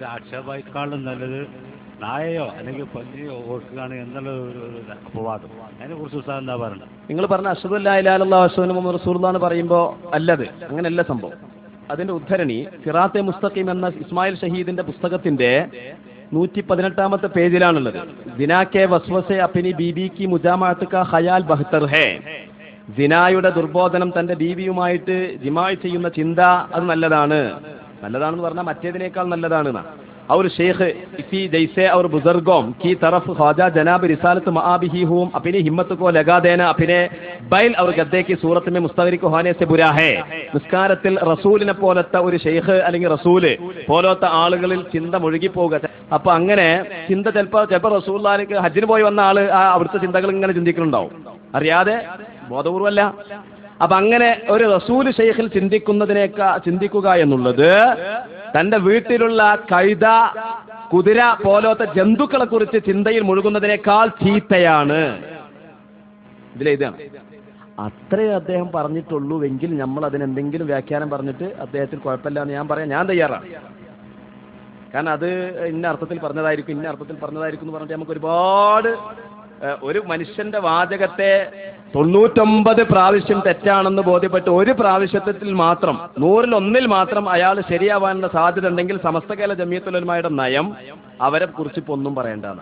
ഒരു ആക്ഷേപമായിക്കാളും നല്ലത് നായയോ അല്ലെങ്കിൽ പന്നിയോ ഓർക്കുകയാണ് എന്നുള്ള ഒരു അപവാദം. അതിനെ കുറിച്ച് ഉത്സാഹം എന്താ പറയണ്ടത് നിങ്ങൾ പറഞ്ഞ അഷദുല്ലാ അഷുൻ മുഹമ്മദ് റസൂൽ എന്ന് പറയുമ്പോൾ അല്ലത്. അങ്ങനെയല്ല സംഭവം. അതിന്റെ ഉദ്ധരണി ഫിറാത്തെ മുസ്തഖീം എന്ന ഇസ്മായിൽ ഷഹീദിന്റെ പുസ്തകത്തിന്റെ നൂറ്റി പതിനെട്ടാമത്തെ പേജിലാണുള്ളത് ദിനാക്കെ വസ്വസെ അപ്പിനി ബീബി കി മുജാമാത്തുക ഹയാൽ ബഹ്തർ ഹേ. ദിനായുടെ ദുർബോധനം തന്റെ ബീവിയുമായിട്ട് ജിമായി ചെയ്യുന്ന ചിന്ത അത് നല്ലതാണ്. നല്ലതാണെന്ന് പറഞ്ഞാൽ മറ്റേതിനേക്കാൾ നല്ലതാണെന്നാ അവർ ഷെയ്ഖ് ഇഫി ജയ്സെ അവർ ബുസർഗോം കി തറഫ് ഹാജ ജനാബ് റിസാലത്ത് മഹാബിഹിഹൂം അപ്പിനെ ഹിമ്മത്ത് കോ ലഗാദേന അപ്പിനെ ബൈൽ അവർ ഗദ്ദേക്ക് സൂറത്ത് മേ മുസ്തവരിക്കു ഹാനെ സെ ബുരാഹേ നിസ്കാരത്തിൽ റസൂലിനെ പോലത്തെ ഒരു ഷെയ്ഖ് അല്ലെങ്കിൽ റസൂൽ പോലത്തെ ആളുകളിൽ ചിന്ത മുഴുകി പോവുക അപ്പൊ അങ്ങനെ ചിന്ത ചിലപ്പോ ചിലപ്പോ റസൂലിക്ക് ഹജ്ജിന് പോയി വന്ന ആൾ ആ അവിടുത്തെ ചിന്തകൾ ഇങ്ങനെ ചിന്തിക്കുന്നുണ്ടാവും അറിയാതെ ബോധപൂർവല്ല അപ്പൊ അങ്ങനെ ഒരു റസൂൽ ഷെയ്ഖിൽ ചിന്തിക്കുന്നതിനേക്കാ ചിന്തിക്കുക എന്നുള്ളത് തന്റെ വീട്ടിലുള്ള കഴുത കുതിര പോലത്തെ ജന്തുക്കളെ കുറിച്ച് ചിന്തയിൽ മുഴുകുന്നതിനേക്കാൾ ചീത്തയാണ്. ഇതിലേതാണ് അത്രേ അദ്ദേഹം പറഞ്ഞിട്ടുള്ളൂ എങ്കിൽ നമ്മൾ അതിനെന്തെങ്കിലും വ്യാഖ്യാനം പറഞ്ഞിട്ട് അദ്ദേഹത്തിന് കുഴപ്പമില്ല എന്ന് ഞാൻ പറയാം. ഞാൻ തയ്യാറാണ്. കാരണം അത് ഇന്ന അർത്ഥത്തിൽ പറഞ്ഞതായിരിക്കും ഇന്ന അർത്ഥത്തിൽ പറഞ്ഞതായിരിക്കും എന്ന് പറഞ്ഞിട്ട് നമുക്ക് ഒരുപാട് ഒരു മനുഷ്യന്റെ വാചകത്തെ തൊണ്ണൂറ്റൊമ്പത് പ്രാവശ്യം തെറ്റാണെന്ന് ബോധ്യപ്പെട്ട് ഒരു പ്രാവശ്യത്തിൽ മാത്രം നൂറിൽ ഒന്നിൽ മാത്രം അയാൾ ശരിയാവാനുള്ള സാധ്യത ഉണ്ടെങ്കിൽ സമസ്ത കേല ജമിയത്തുലന്മാരുടെ നയം അവരെ കുറിച്ച് ഇപ്പൊ ഒന്നും പറയേണ്ടതാണ്.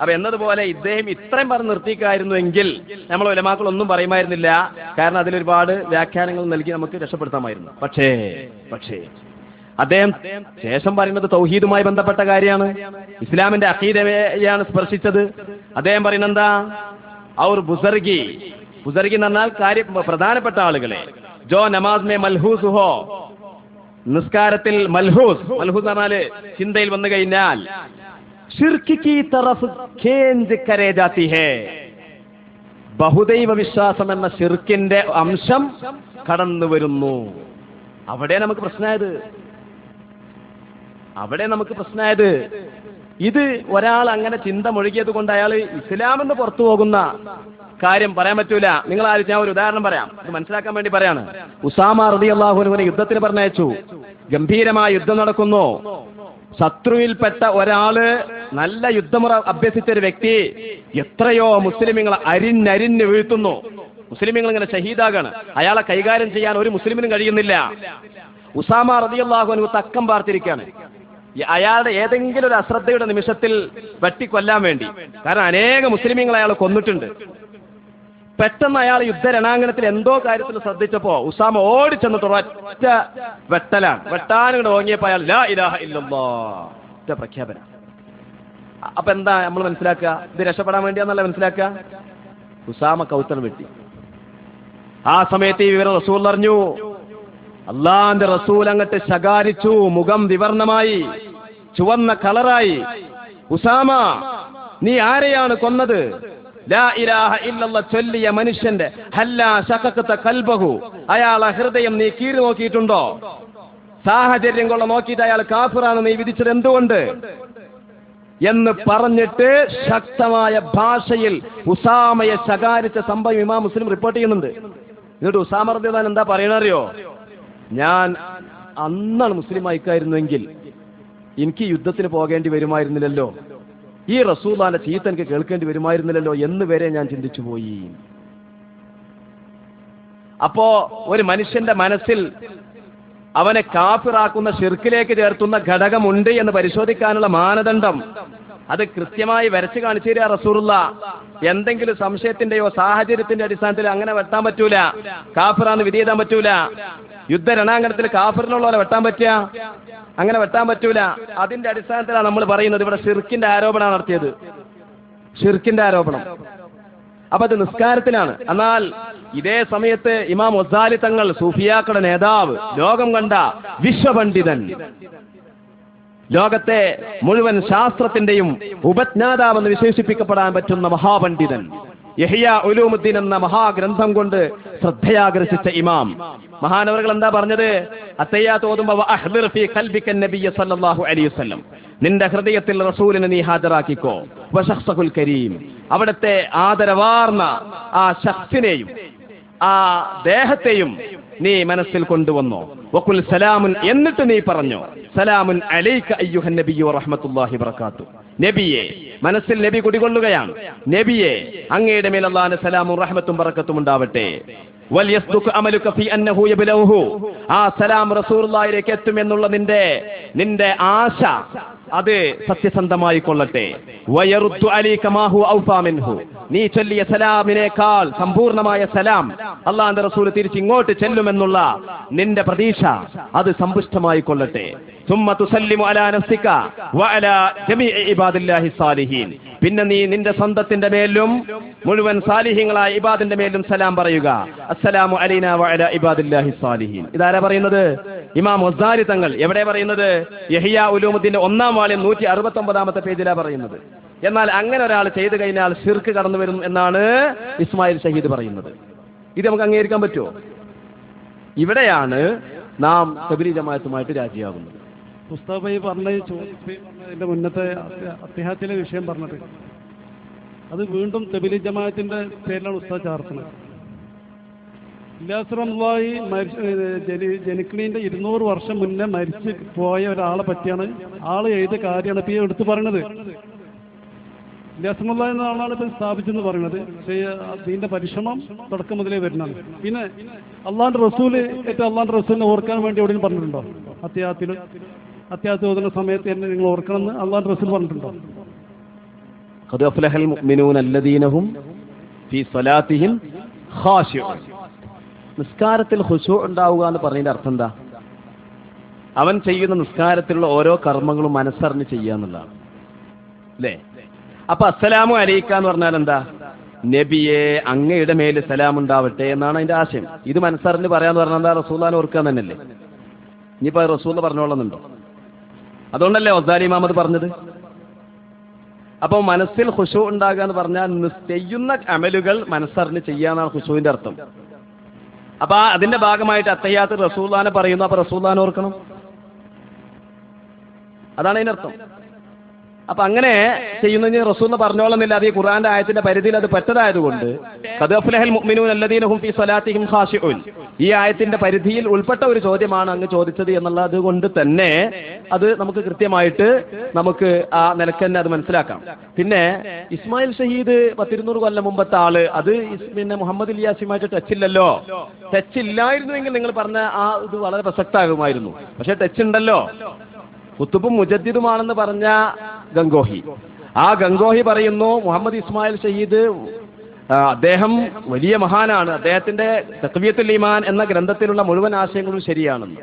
അപ്പൊ എന്നതുപോലെ ഇദ്ദേഹം ഇത്രയും പറഞ്ഞ് നിർത്തിക്കായിരുന്നു എങ്കിൽ നമ്മൾ ഒലമാക്കൾ ഒന്നും പറയുമായിരുന്നില്ല. കാരണം അതിലൊരുപാട് വ്യാഖ്യാനങ്ങൾ നൽകി നമുക്ക് രക്ഷപ്പെടുത്താമായിരുന്നു. പക്ഷേ പക്ഷേ അദ്ദേഹം ശേഷം പറയുന്നത് തൗഹീദുമായി ബന്ധപ്പെട്ട കാര്യമാണ്. ഇസ്ലാമിന്റെ അഖീദയാണ് സ്പർശിച്ചത്. അദ്ദേഹം പറയുന്നത് എന്താ? അവർ ബുസർഗി. ബുസർഗി എന്ന് പറഞ്ഞാൽ പ്രധാനപ്പെട്ട ആളുകളെ. ജോ നമാസ്മെ മൽഹൂസ് ഹോ? നിസ്കാരത്തിൽ മൽഹൂസ്. മൽഹൂസ് എന്ന് പറഞ്ഞാൽ ചിന്തയിൽ വന്നു കഴിഞ്ഞാൽ ബഹുദൈവ വിശ്വാസം എന്ന ഷിർക്കിന്റെ അംശം കടന്നു വരുന്നു. അവിടെ നമുക്ക് പ്രശ്നമായത്? അവിടെ നമുക്ക് പ്രശ്നമായത് ഇത് ഒരാൾ അങ്ങനെ ചിന്ത മുഴുകിയത് കൊണ്ട് അയാൾ ഇസ്ലാമെന്ന് പുറത്തു പോകുന്ന കാര്യം പറയാൻ പറ്റൂല. നിങ്ങൾ ആലോചിച്ച് ഞാൻ ഒരു ഉദാഹരണം പറയാം. ഇത് മനസ്സിലാക്കാൻ വേണ്ടി പറയാണ്. ഉസാമ റബി അള്ളാഹുനുവിനെ യുദ്ധത്തിന് പറഞ്ഞയച്ചു. ഗംഭീരമായ യുദ്ധം നടക്കുന്നു. ശത്രുവിൽപ്പെട്ട ഒരാൾ നല്ല യുദ്ധമുറ അഭ്യസിച്ച ഒരു വ്യക്തി എത്രയോ മുസ്ലിമിങ്ങൾ അരിഞ്ഞരിഞ്ഞ് വീഴ്ത്തുന്നു. മുസ്ലിമിങ്ങൾ ഇങ്ങനെ ഷഹീദാകാണ്. അയാളെ കൈകാര്യം ചെയ്യാൻ ഒരു മുസ്ലിമിനും കഴിയുന്നില്ല. ഉസാമ റതിയല്ലാഹു അനു തക്കം പാർത്തിരിക്കുകയാണ്. അയാളുടെ ഏതെങ്കിലും ഒരു അശ്രദ്ധയുടെ നിമിഷത്തിൽ വെട്ടിക്കൊല്ലാൻ വേണ്ടി. കാരണം അനേക മുസ്ലിമീങ്ങൾ അയാൾ കൊന്നിട്ടുണ്ട്. പെട്ടെന്ന് അയാൾ യുദ്ധരണാങ്കണത്തിൽ എന്തോ കാര്യത്തിൽ ശ്രദ്ധിച്ചപ്പോ ഉസാമ ഓടിച്ചെന്നിട്ട് ഒറ്റ വെട്ടലാണ്. വെട്ടാനും ഓങ്ങിയപ്പോ അയാൾ ലാ ഇലാഹ ഇല്ലല്ലോ ഒറ്റ അപ്പൊ എന്താ നമ്മൾ മനസ്സിലാക്കുക? ഇത് രക്ഷപ്പെടാൻ വേണ്ടിയാന്നല്ല മനസ്സിലാക്കുക? ഉസാമ കൗത്തൽ വെട്ടി. ആ സമയത്ത് ഈ വിവരം റസൂൽ അറിഞ്ഞു. അള്ളാന്റെ റസൂൽ അങ്ങട്ട് ശകാരിച്ചു മുഖം വിവർണമായി. ചുവന്ന കളറായി. ഉസാമ നീ ആരെയാണ് കൊന്നത്? ചൊല്ലിയ മനുഷ്യന്റെ കൽബഹു. അയാളെ ഹൃദയം നീ കീറി നോക്കിയിട്ടുണ്ടോ? സാഹചര്യം കൊള്ള നോക്കിയിട്ട് അയാൾ കാഫിറാണ് നീ വിധിച്ചത് എന്തുകൊണ്ട്? എന്ന് പറഞ്ഞിട്ട് ശക്തമായ ഭാഷയിൽ ഉസാമയെ ശകാരിച്ച സംഭവം ഇമാ മുസ്ലിം റിപ്പോർട്ട് ചെയ്യുന്നുണ്ട്. എന്നിട്ട് ഉസാമ റദിയല്ലാഹു എന്താ പറയണറിയോ ഞാൻ അന്നാണ് മുസ്ലിം ആയിക്കായിരുന്നുവെങ്കിൽ എനിക്ക് യുദ്ധത്തിന് പോകേണ്ടി വരുമായിരുന്നില്ലല്ലോ. ഈ റസൂലാന്റെ ചീത്ത എനിക്ക് കേൾക്കേണ്ടി വരുമായിരുന്നില്ലല്ലോ എന്ന് വരെ ഞാൻ ചിന്തിച്ചു പോയി. അപ്പോ ഒരു മനുഷ്യന്റെ മനസ്സിൽ അവനെ കാഫിറാക്കുന്ന ഷിർക്കിലേക്ക് ചേർത്തുന്ന ഘടകമുണ്ട് എന്ന് പരിശോധിക്കാനുള്ള മാനദണ്ഡം അത് കൃത്യമായി വരച്ചു കാണിച്ചു തരിക റസൂറുള്ള എന്തെങ്കിലും സംശയത്തിന്റെയോ സാഹചര്യത്തിന്റെ അടിസ്ഥാനത്തിൽ അങ്ങനെ വെട്ടാൻ പറ്റൂല. കാഫിറാന്ന് വിധി ചെയ്താൻ പറ്റൂല. യുദ്ധ രണാങ്കണത്തിൽ പോലെ വെട്ടാൻ പറ്റുക? അങ്ങനെ വെട്ടാൻ പറ്റൂല. അതിന്റെ അടിസ്ഥാനത്തിലാണ് നമ്മൾ പറയുന്നത്. ഇവിടെ ഷിർക്കിന്റെ ആരോപണമാണ് നടത്തിയത്. ഷിർക്കിന്റെ ആരോപണം. അപ്പൊ അത് നിസ്കാരത്തിലാണ്. എന്നാൽ ഇതേ സമയത്ത് ഇമാം ഒസാലി തങ്ങൾ സൂഫിയാക്കളുടെ നേതാവ് ലോകം കണ്ട വിശ്വപണ്ഡിതൻ ലോകത്തെ മുഴുവൻ ശാസ്ത്രത്തിന്റെയും ഉപജ്ഞാതാവെന്ന് വിശേഷിപ്പിക്കപ്പെടാൻ പറ്റുന്ന മഹാപണ്ഡിതൻ യഹിയ ഉലൂമുദ്ദീൻ എന്ന മഹാഗ്രന്ഥം കൊണ്ട് ശ്രദ്ധയാകർഷിച്ച ഇമാം. മഹാനവറുകൾ എന്താ പറഞ്ഞത്? അത്തയ്യാ തോതുമ്പോ വഅഹ്ദിർ ഫീ ഖൽബിക നബിയ്യ സല്ലല്ലാഹു അലൈഹി വസല്ലം. നിന്റെ ഹൃദയത്തിൽ റസൂലിനെ നീ ഹാജരാക്കിക്കോ. വശഖ്സഹുൽ കരീം. അവിടുത്തെ ആദരവാർന്ന ആ ശക്തിനെയും ആ ദേഹത്തെയും നീ മനസ്സിൽ കൊണ്ടുവന്നോ. വക്കുൽ സലാമുൻ എന്നിട്ട് നീ പറഞ്ഞോ. സലാമുൻ അലൈക അയ്യുഹൻ നബിയ്യു റഹ്മത്തുള്ളാഹി വറക്കാത്തു നബിയെ മനസ്സിൽ നബി കുടികൊള്ളുകയാണ്. നബിയെ അങ്ങയുടെ മേൽ അള്ളാഹിന്റെ സലാമും റഹ്മത്തും ബറക്കത്തും ഉണ്ടാവട്ടെ. ആ സലാം റസൂലുള്ളാഹിലേക്ക് എത്തും എന്നുള്ള നിന്റെ നിന്റെ ആശ അത് സത്യസന്ധമായി കൊള്ളട്ടെ. വയറുത്തു അലി കമാഹു ഔഫാമിൻഹു നീ ചൊല്ലിയ സലാമിനേക്കാൾ സമ്പൂർണമായ സലാം അള്ളാന്റെ റസൂൽ തിരിച്ചിങ്ങോട്ട് ചെല്ലുമെന്നുള്ള നിന്റെ പ്രതീക്ഷ. അത് സമ്പുഷ്ടമായി കൊള്ളട്ടെ. പിന്നെ നീ നിന്റെ സ്വന്തത്തിന്റെ മേലും മുഴുവൻ സാലിഹിങ്ങളായ ഇബാദിന്റെ മേലും സലാം പറയുക. അസ്സലാമു അലീന വഅല ഇബാദില്ലാഹി സാലിഹീൻ. ഇതാരാ പറയുന്നത്? ഇമാം ഒസാരി തങ്ങൾ. എവിടെ പറയുന്നത്? യഹിയ ഉലൂമുദ്ദീന്റെ ഒന്നാം വാള്യം നൂറ്റി അറുപത്തി ഒമ്പതാമത്തെ പേജിലാണ് പറയുന്നത്. എന്നാൽ അങ്ങനെ ഒരാൾ ചെയ്തു കഴിഞ്ഞാൽ ഷിർക്ക് കടന്നു വരും എന്നാണ് ഇസ്മായിൽ ഷഹീദ് പറയുന്നത്. ഇത് നമുക്ക് അംഗീകരിക്കാൻ പറ്റുമോ? ഇവിടെയാണ് നാം കബരി ജമാഅത്തുമായിട്ട് രാജിയാകുന്നത്. പറഞ്ഞ ഈ ചോദ്യം അതിന്റെ മുന്നത്തെ അദ്ദേഹത്തിലെ വിഷയം പറഞ്ഞത് അത് വീണ്ടും തെബിലി ജമാഅത്തിന്റെ പേരിലാണ് ഉസ്താദ് ചാർത്തുന്നത്. ഇല്ലാസ്രംലായി ജനിക്കണീന്റെ ഇരുന്നൂറ് വർഷം മുന്നേ മരിച്ചു പോയ ഒരാളെ പറ്റിയാണ് ആൾ ചെയ്ത കാര്യമാണ് ഇപ്പൊ എടുത്തു പറയണത്. ലസമുള്ള എന്ന ആളാണ് ഇപ്പൊ സ്ഥാപിച്ചെന്ന് പറയുന്നത് പക്ഷേ അതിന്റെ പരിശ്രമം തുടക്കം മുതലേ വരുന്നതാണ്. പിന്നെ അള്ളാന്റെ റസൂൽ ഏറ്റവും അള്ളാന്റെ റസൂലിനെ ഓർക്കാൻ വേണ്ടി എവിടെയും പറഞ്ഞിട്ടുണ്ടോ? അത്യാത്തിൽ അത്യാത്തിൽ ഓതുന്ന സമയത്ത് തന്നെ നിങ്ങൾ ഓർക്കണമെന്ന് അള്ളാന്റെ റസൂൽ പറഞ്ഞിട്ടുണ്ടോ? ഖദ് അഫ്ലഹൽ മുഅ്മിനൂന അല്ലദീനഹും സ്വലാത്തിഹിം നിസ്കാരത്തിൽ ഹുശു ഉണ്ടാവുക എന്ന് പറയുന്നതിന്റെ അർത്ഥം എന്താ? അവൻ ചെയ്യുന്ന നിസ്കാരത്തിലുള്ള ഓരോ കർമ്മങ്ങളും മനസ്സറിഞ്ഞ് ചെയ്യുക എന്നുള്ളതാണ്. അല്ലേ? അപ്പൊ അസ്സലാമു അലൈക്ക എന്ന് പറഞ്ഞാൽ എന്താ? നബിയെ അങ്ങയുടെ മേൽ സലാം ഉണ്ടാവട്ടെ എന്നാണ് അതിന്റെ ആശയം. ഇത് മനസ്സറിഞ്ഞ് പറയാന്ന് പറഞ്ഞാൽ എന്താ? റസൂലാൻ ഓർക്കുക തന്നെയല്ലേ? ഇനിയിപ്പോ റസൂൽ പറഞ്ഞോളുന്നുണ്ടോ? അതുകൊണ്ടല്ലേ ഒസാലി മാമത് പറഞ്ഞത്? അപ്പോൾ മനസ്സിൽ ഹുഷു ഉണ്ടാകുക എന്ന് പറഞ്ഞാൽ ചെയ്യുന്ന അമലുകൾ മനസ്സറിഞ്ഞ് ചെയ്യാന്നാണ് ഹുഷുവിന്റെ അർത്ഥം. അപ്പൊ അതിന്റെ ഭാഗമായിട്ട് അത്തയ്യാത്ത് റസൂല്ലാനെ പറയുന്നു. അപ്പൊ റസൂല്ലാൻ ഓർക്കണം. അതാണ് അതിനർത്ഥം. അപ്പൊ അങ്ങനെ ചെയ്യുന്നതിന് റസൂൽ പറഞ്ഞോളുന്നില്ല. അത് ഈ ഖുറാന്റെ ആയത്തിന്റെ പരിധിയിൽ അത് ഖാശിഊൻ ഈ ആയത്തിന്റെ പരിധിയിൽ ഉൾപ്പെട്ട ഒരു ചോദ്യമാണ് അങ്ങ് ചോദിച്ചത് എന്നുള്ളത് കൊണ്ട് തന്നെ അത് നമുക്ക് കൃത്യമായിട്ട് നമുക്ക് ആ നിലയ്ക്ക് തന്നെ അത് മനസ്സിലാക്കാം. പിന്നെ ഇസ്മായിൽ ഷഹീദ് പത്തിരുന്നൂറ് കൊല്ലം മുമ്പത്തെ ആൾ അത് പിന്നെ മുഹമ്മദ് ഇലിയാസിയുമായിട്ട് ടച്ച് ഇല്ലല്ലോ. ടച്ച് ഇല്ലായിരുന്നുവെങ്കിൽ നിങ്ങൾ പറഞ്ഞ ആ ഇത് വളരെ പ്രസക്തമാകുമായിരുന്നു. പക്ഷെ ടച്ച് ഉണ്ടല്ലോ. കുത്തുബും മുജദ്ദിദുമാണെന്ന് പറഞ്ഞ ഗംഗോഹി. ആ ഗംഗോഹി പറയുന്നു മുഹമ്മദ് ഇസ്മായിൽ ഷഹീദ് അദ്ദേഹം വലിയ മഹാനാണ്. അദ്ദേഹത്തിന്റെ തക്വിയത്തുൽ ഈമാൻ എന്ന ഗ്രന്ഥത്തിലുള്ള മുഴുവൻ ആശയങ്ങളും ശരിയാണെന്ന്.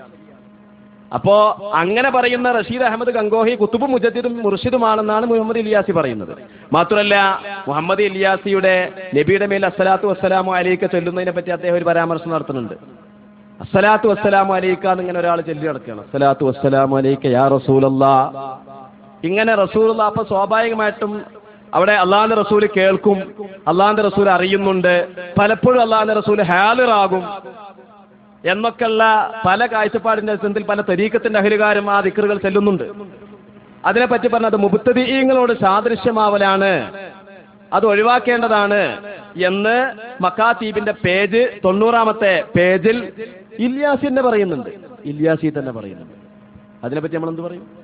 അപ്പോ അങ്ങനെ പറയുന്ന റഷീദ് അഹമ്മദ് ഗംഗോഹി കുത്തുബ് മുജദ്ദിദും മുർഷിദുമാണെന്നാണ് മുഹമ്മദ് ഇലിയാസി പറയുന്നത്. മാത്രമല്ല മുഹമ്മദ് ഇലിയാസിയുടെ നബിയുടെ മേൽ അസ്സലാത്തു വസ്സലാമു അലൈക്ക ചൊല്ലുന്നതിനെ പറ്റി അദ്ദേഹം ഒരു പരാമർശം നടത്തുന്നുണ്ട്. അസ്സലാത്തു വസ്സലാമു അലൈക്ക എന്നിങ്ങനെ ഒരാൾ ചൊല്ലി നടക്കുകയാണ്. അസ്സലാത്തു വസ്സലാമു അലൈക്ക യാ റസൂലുള്ള ഇങ്ങനെ റസൂലുള്ള അപ്പൊ സ്വാഭാവികമായിട്ടും അവിടെ അള്ളാഹിന്റെ റസൂൽ കേൾക്കും. അള്ളാഹിന്റെ റസൂൽ അറിയുന്നുണ്ട്. പലപ്പോഴും അള്ളാഹിന്റെ റസൂൽ ഹാലിറാകും. എന്നൊക്കെയുള്ള പല കാഴ്ചപ്പാടിന്റെ അടിസ്ഥാനത്തിൽ പല തരീക്കത്തിന്റെ അഹിലുകാരും ആ ദിക്റുകൾ ചെല്ലുന്നുണ്ട്. അതിനെപ്പറ്റി പറഞ്ഞത് മുബുത്തദീയങ്ങളോട് സാദൃശ്യമാവലാണ്. അത് ഒഴിവാക്കേണ്ടതാണ് എന്ന് മക്കാതീബിന്റെ പേജ് തൊണ്ണൂറാമത്തെ പേജിൽ ഇല്യാസി തന്നെ പറയുന്നുണ്ട്. ഇല്യാസി തന്നെ പറയുന്നുണ്ട്. അതിനെപ്പറ്റി നമ്മൾ എന്ത് പറയും?